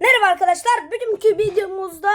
Merhaba arkadaşlar. Bugünkü videomuzda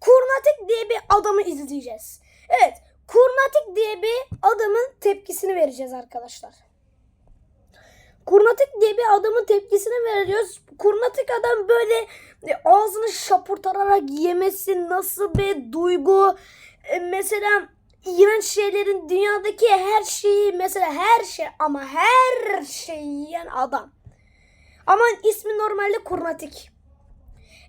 Kurnatik diye bir adamı izleyeceğiz. Evet, Kurnatik diye bir adamın tepkisini vereceğiz arkadaşlar. Kurnatik diye bir adamın tepkisini veriyoruz. Kurnatik adam böyle e, ağzını şapurtararak yemesi nasıl bir duygu? E, mesela iğrenç şeylerin dünyadaki her şeyi mesela her şey ama her şeyi yiyen adam. Ama ismi normalde Kurnatik.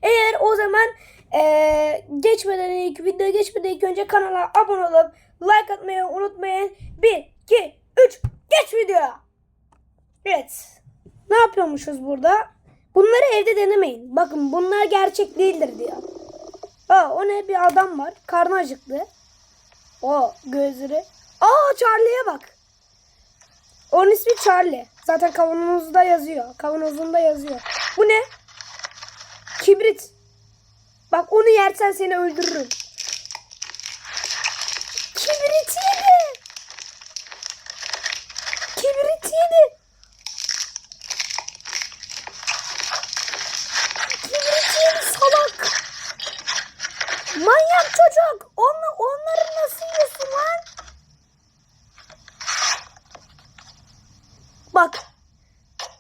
Eğer o zaman eee, geçmeden ilk video geçmeden ilk önce kanala abone olup like atmayı unutmayın. 1, 2, 3 geç videoya. Evet. Ne yapıyormuşuz burada? Bunları evde denemeyin. Bakın bunlar gerçek değildir diyor. Aa, o ne bir adam var. Karnı acıktı. O gözleri. Aa Charlie'ye bak. Onun ismi Charlie. Zaten kavanozda yazıyor. Kavanozunda yazıyor. Bu ne? Kibrit. Bak onu yersen seni öldürürüm. Kibrit yedi. Kibrit yedi. Kibrit yedi salak. Manyak çocuk. Onu, onları nasıl yiyorsun lan? Bak.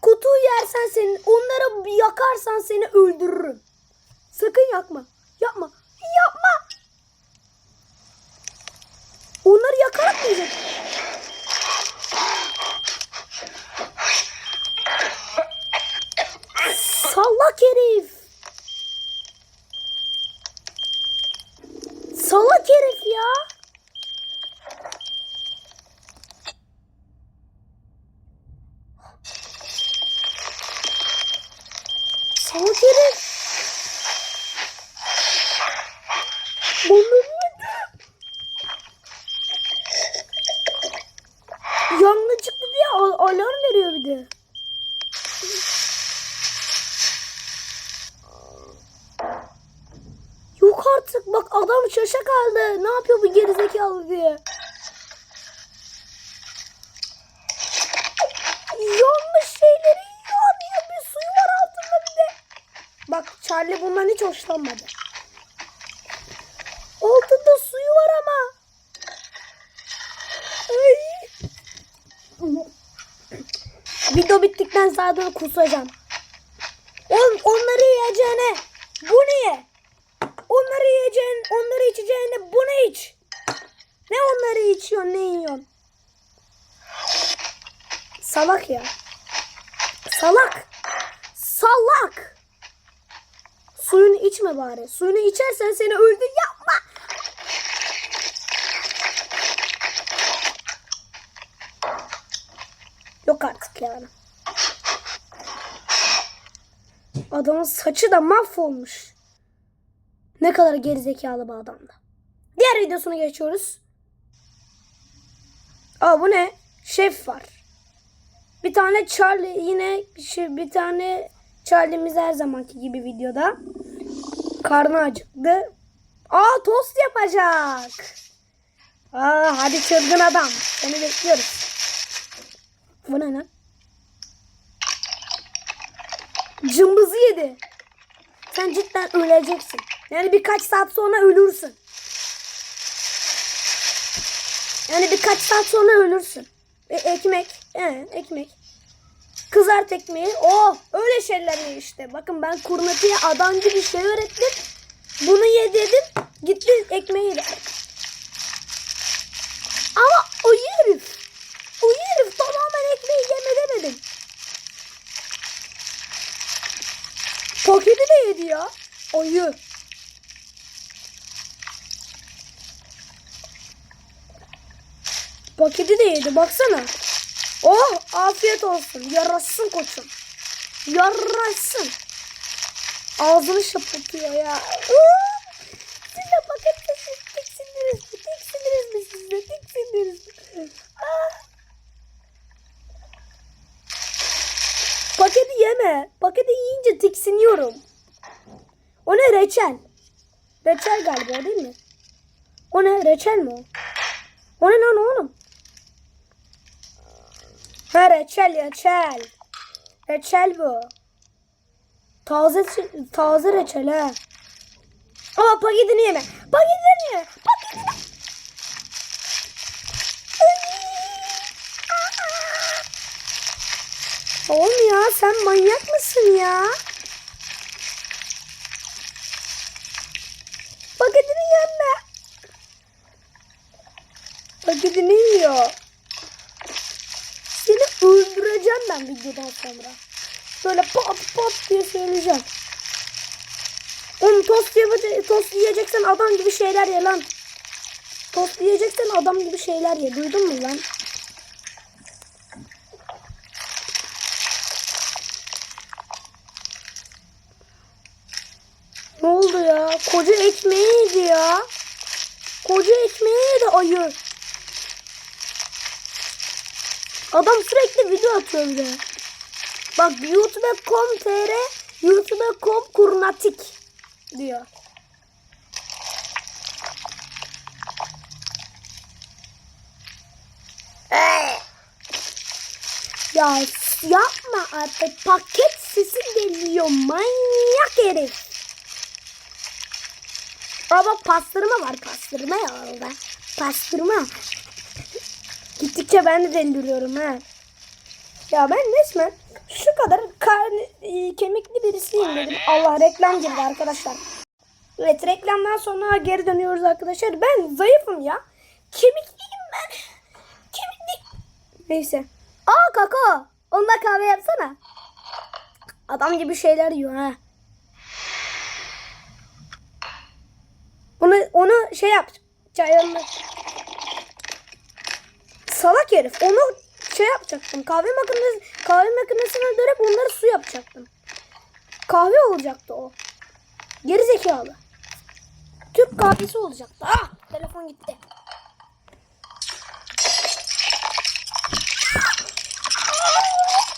Kutuyu yersen senin, onları bir yakarsan seni öldürürüm. Sakın yakma. Yapma. Yapma. Onları yakarak mı yiyecek? Salak herif. Salak herif ya. Salak herif. Bunları yedi. Yangın çıktı diye al- alarm veriyor bir de. Yok artık bak adam şaşa kaldı. Ne yapıyor bu gerizekalı diye. Yanlış şeyleri yiyor bir suyu var altında bir de. Bak Charlie bundan hiç hoşlanmadı. Altında suyu var ama. Ay. Video bittikten sonra kusacağım. On, onları yiyeceğine bunu ye. Onları yiyeceğin, onları içeceğine bunu iç. Ne onları içiyorsun, ne yiyorsun? Salak ya. Salak. Salak. Suyunu içme bari. Suyunu içersen seni öldü yapma. Yok artık yani. Adamın saçı da mahvolmuş. Ne kadar gerizekalı bir adam da. Diğer videosuna geçiyoruz. Aa bu ne? Şef var. Bir tane Charlie yine şey, bir tane Charlie'miz her zamanki gibi videoda. Karnı acıktı. Aa tost yapacak. Aa hadi çılgın adam. Seni bekliyoruz. Bu ne lan? Cımbızı yedi. Sen cidden öleceksin. Yani birkaç saat sonra ölürsün. Yani birkaç saat sonra ölürsün. E, ekmek. He, ekmek. Kızart ekmeği. Oh öyle şeyler ye işte. Bakın ben kurnatiye adam gibi şey öğrettim. Bunu ye dedim. Gitti ekmeği yedi. Ama o herif. O herif tamamen ekmeği yeme demedim. Paketi de yedi ya. Ayı. Paketi de yedi baksana. Oh afiyet olsun. Yarasın koçum. Yarasın. Ağzını şapırtıyor ya. Iıı! Siz de pakette siz tiksindiniz mi? Tiksindiniz mi siz de? Tiksindiniz mi? Ah. Paketi yeme. Paketi yiyince tiksiniyorum. O ne reçel? Reçel galiba değil mi? O ne reçel mi o? O ne lan oğlum? Ha reçel reçel. Reçel bu. Taze taze reçel ha. Aa paketini yeme. Paketini yeme. Paketini. Oğlum ya sen manyak mısın ya? Paketini yeme. Paketini yiyor. Seni öldüreceğim ben videodan sonra. Böyle pat pat diye söyleyeceğim. Oğlum tost, yapacak, tost yiyeceksen adam gibi şeyler ye lan. Tost yiyeceksen adam gibi şeyler ye. Duydun mu lan? Ne oldu ya? Koca ekmeği yedi ya. Koca ekmeği yedi ayı. Adam sürekli video atıyor bir de. Bak youtube.com.tr youtube.com kurnatik diyor. Ya yapma artık paket sesi geliyor manyak herif. Aa bak pastırma var pastırma ya orada. Pastırma. Gittikçe ben de dendiriyorum ha. Ya ben resmen şu kadar kar, e, kemikli birisiyim dedim. Allah reklam girdi arkadaşlar. Evet reklamdan sonra geri dönüyoruz arkadaşlar. Ben zayıfım ya. Kemikliyim ben. Kemikli. Neyse. Aa kaka. Onunla kahve yapsana. Adam gibi şeyler yiyor ha. Onu onu şey yap. Çayını. Salak herif. Onu şey yapacaktım. Kahve makinesi kahve makinesine dönüp onları su yapacaktım. Kahve olacaktı o. Geri zekalı. Türk kahvesi olacaktı. Ah! Telefon gitti.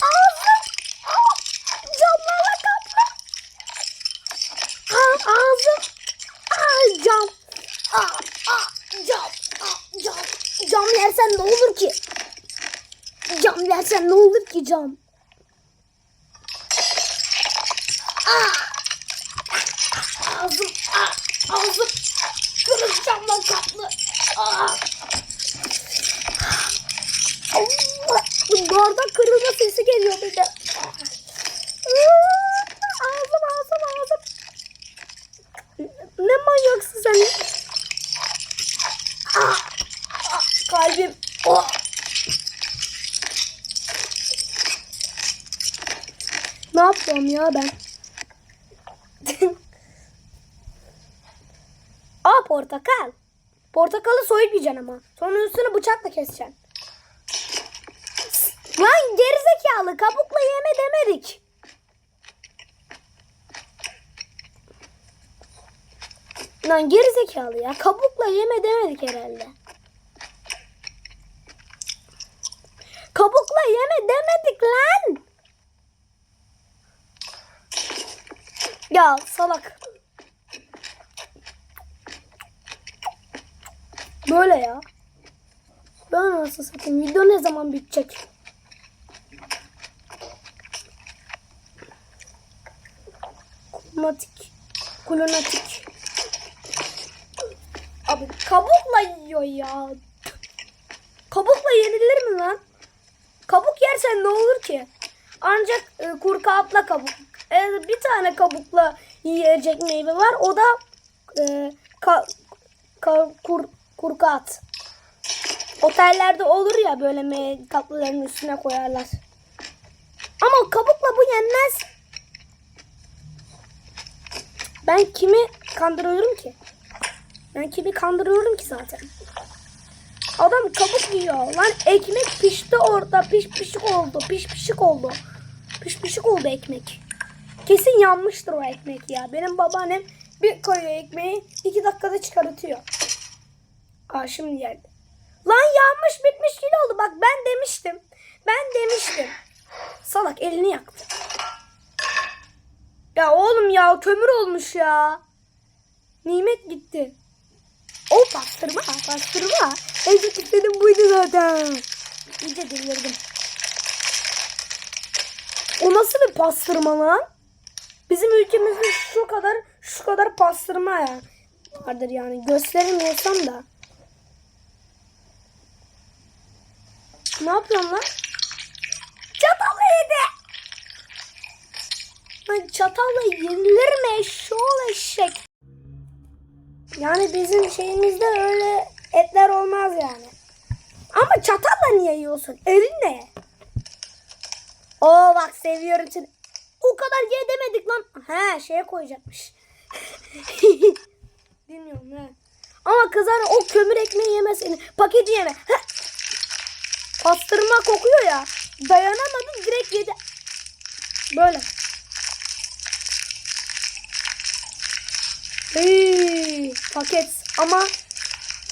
Ağzım! Ah! Camlarla kaplı. Ah, ağzım! Ah, cam! Ah, ah, cam! Ah, cam! Cam yersen ne olur ki? Cam cam? Ah! Ağzım! Ah, ağzım! Kırık camla kaplı. Ah! Allah! Bardak kırılma sesi geliyor bir de. Ah! Ağzım ağzım ağzım. Ne manyaksın sen? Ah, ah, kalbim. Oh. Yapıyorum ya ben? Aa portakal. Portakalı soyup yiyeceksin ama. Sonra üstünü bıçakla keseceksin. Lan gerizekalı kabukla yeme demedik. Lan gerizekalı ya. Kabukla yeme demedik herhalde. Kabukla yeme demedik lan. Ya salak. Böyle ya. Böyle nasıl satayım? Video ne zaman bitecek? Kumatik. Kulonatik. Abi kabukla yiyor ya. Kabukla yenilir mi lan? Kabuk yersen ne olur ki? Ancak e, kur kağıtla kabuk. E, bir tane kabukla yiyecek meyve var. O da e, ka, ka, kur, kur kağıt. Otellerde olur ya böyle me tatlıların üstüne koyarlar. Ama kabukla bu yenmez. Ben kimi kandırıyorum ki? Ben kimi kandırıyorum ki zaten? Adam kabuk yiyor. Lan ekmek pişti orada. Piş pişik oldu. Piş pişik oldu. Piş pişik oldu ekmek. Kesin yanmıştır o ekmek ya. Benim babaannem bir koyuyor ekmeği iki dakikada çıkartıyor. Aa şimdi geldi. Lan yanmış bitmiş gibi oldu. Bak ben demiştim. Ben demiştim. Salak elini yaktı. Ya oğlum ya kömür olmuş ya. Nimet gitti. O pastırma pastırma. En çok istediğim buydu zaten. İyice delirdim. Nasıl bir pastırma lan? Bizim ülkemizde şu kadar şu kadar pastırma ya. Vardır yani gösteremiyorsam da. Ne yapıyorsun lan? Çatalı yedi. Lan çatalla yenilir mi eşşoğlu eşek? Yani bizim şeyimizde öyle etler olmaz yani. Ama çatalla niye yiyorsun? Elinle ye. Oo bak seviyorum seni. O kadar ye demedik lan. He şeye koyacakmış. Bilmiyorum he. Ama kızar o kömür ekmeği yemesini. Paketi yeme. Pastırma kokuyor ya. Dayanamadı direkt yedi. Böyle. Hey, paket ama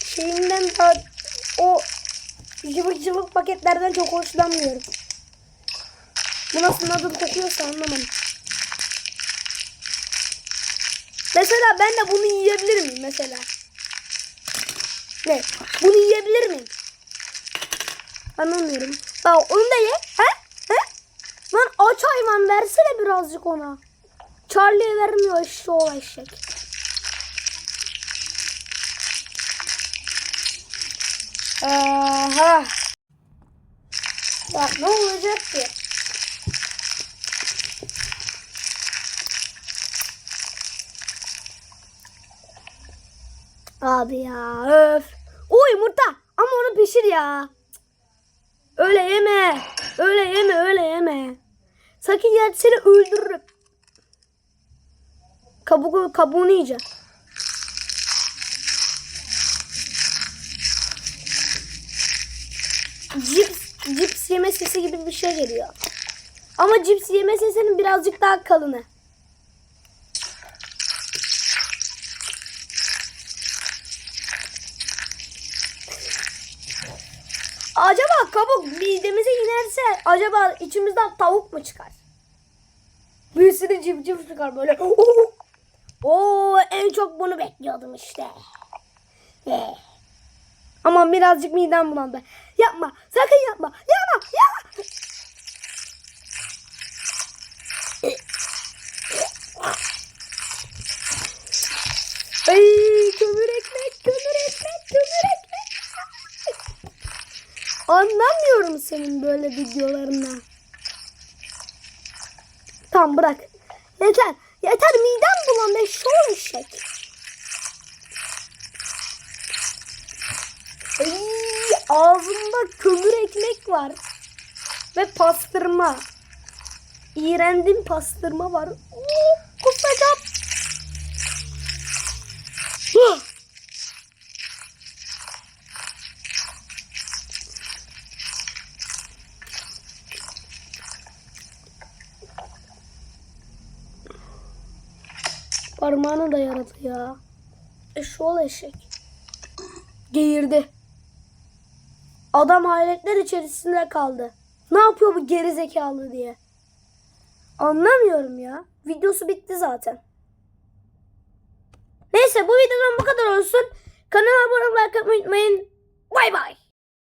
şeyinden daha o cıvık cıvık paketlerden çok hoşlanmıyorum. Bu nasıl nadıl kokuyorsa anlamadım. Mesela ben de bunu yiyebilir miyim mesela? Ne? Bunu yiyebilir miyim? Anlamıyorum. Aa, onu da ye. He? He? Lan aç hayvan versene birazcık ona. Charlie'ye vermiyor eşşoğlu o eşek. Aha. Ya ne olacak ki? Abi ya öf. O yumurta ama onu pişir ya. Öyle yeme. Öyle yeme öyle yeme. Sakın yer seni öldürürüm. Kabuğu, kabuğunu yiyeceğim. Cips, cips yeme sesi gibi bir şey geliyor. Ama cips yeme sesinin birazcık daha kalını. Acaba kabuk midemize inerse acaba içimizden tavuk mu çıkar? Bir sürü cip çıkar böyle. Oo, en çok bunu bekliyordum işte. Eh. Ama birazcık midem bulandı. Yapma. Sakın yapma. Yapma. Yapma. Ay kömür ekmek, kömür ekmek, kömür ekmek. Anlamıyorum senin böyle videolarından. Tamam bırak. Yeter. Yeter midem bulandı. Şov eşek. Ay, ağzımda kömür ekmek var. Ve pastırma. İğrendim pastırma var. Oo, kusacağım. Parmağını da yaradı ya. Eşoğlu eşek. Geğirdi. Adam hayretler içerisinde kaldı. Ne yapıyor bu geri zekalı diye. Anlamıyorum ya. Videosu bitti zaten. Neyse bu videodan bu kadar olsun. Kanala abone olmayı unutmayın. Bay bay.